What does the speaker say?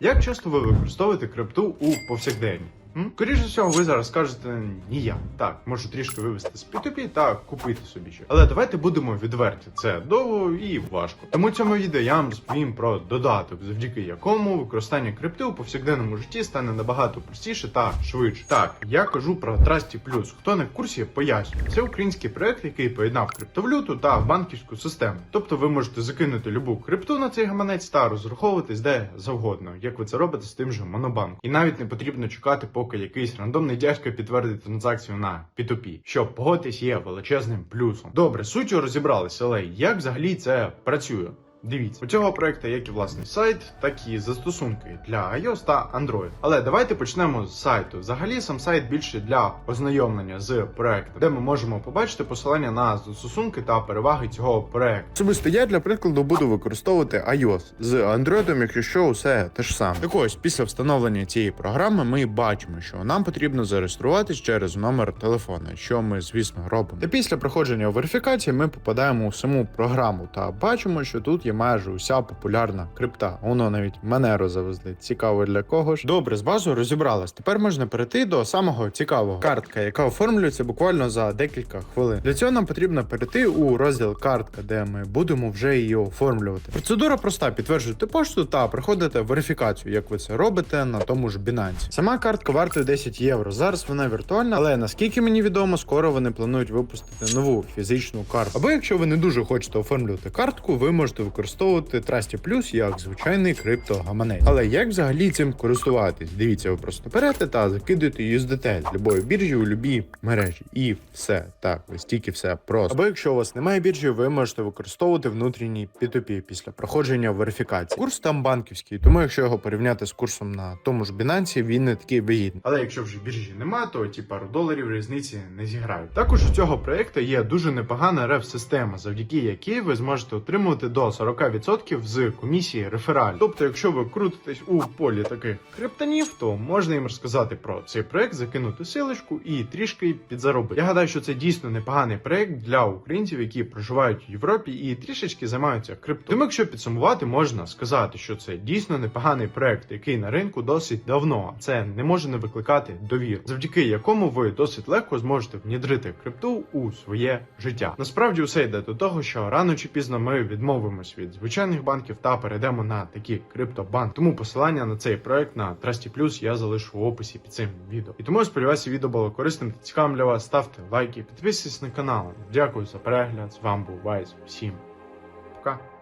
Як часто ви використовуєте крипту у повсякденні? Скоріше всього, ви зараз скажете ні я. Так, можу трішки вивести з P2P та купити собі ще. Але давайте будемо відверті. Це довго і важко. Тому цьому відео я вам розповім про додаток, завдяки якому використання крипти у повсякденному житті стане набагато простіше та швидше. Так, я кажу про Trusty Plus. Хто не в курсі, поясню. Це український проект, який поєднав криптовалюту та банківську систему. Тобто ви можете закинути любу крипту на цей гаманець та розраховуватись де завгодно, як ви це робите з тим же Монобанк. І навіть не потрібно чекати, поки якийсь рандомний дядька підтвердить транзакцію на P2P, що погодьтесь є величезним плюсом. Добре, суттю розібралися, але як взагалі це працює? Дивіться, у цього проекту як і власний сайт, так і застосунки для iOS та Android. Але давайте почнемо з сайту. Взагалі сам сайт більше для ознайомлення з проектом, де ми можемо побачити посилання на застосунки та переваги цього проекту. Особисто я для прикладу буду використовувати iOS з Android, якщо що, усе те ж саме. Так ось, після встановлення цієї програми ми бачимо, що нам потрібно зареєструватись через номер телефона, що ми, звісно, робимо. Та після проходження верифікації ми попадаємо у саму програму та бачимо, що тут є майже уся популярна крипта. Воно навіть Монеро завезли. Цікаво для кого ж. Добре, з базою розібралась. Тепер можна перейти до самого цікавого картка, яка оформлюється буквально за декілька хвилин. Для цього нам потрібно перейти у розділ картка, де ми будемо вже її оформлювати. Процедура проста: підтверджуєте пошту та проходите верифікацію, як ви це робите на тому ж Binance. Сама картка вартує 10 євро. Зараз вона віртуальна, але наскільки мені відомо, скоро вони планують випустити нову фізичну карту. Або якщо ви не дуже хочете оформлювати картку, ви можете використовувати Trusty Plus як звичайний криптогаманець. Але як взагалі цим користуватись? Дивіться, ви просто берете та закидуєте USDT з любої біржі у любій мережі. І все так, ось тільки все просто. Або якщо у вас немає біржі, ви можете використовувати внутрішній P2P після проходження верифікації. Курс там банківський, тому якщо його порівняти з курсом на тому ж Binance, він не такий вигідний. Але якщо вже біржі нема, то ті пару доларів різниці не зіграють. Також у цього проекту є дуже непогана реф-система, завдяки якій ви зможете отримувати до 40% з комісії рефераль. Тобто, якщо ви крутитесь у полі таких криптонів, то можна їм розказати про цей проект, закинути силочку і трішки підзаробити. Я гадаю, що це дійсно непоганий проект для українців, які проживають в Європі і трішечки займаються крипто. Тому, якщо підсумувати, можна сказати, що це дійсно непоганий проект, який на ринку досить давно. Це не може не викликати довіру, завдяки якому ви досить легко зможете внідрити крипту у своє життя. Насправді усе йде до того, що рано чи пізно ми від звичайних банків та перейдемо на такі криптобанки. Тому посилання на цей проект на Trusty Plus я залишу в описі під цим відео. І тому я сподіваюся, відео було корисним та цікавим для вас. Ставте лайки, підписуйтесь на канал. Дякую за перегляд. З вами був Вайс. Всім пока.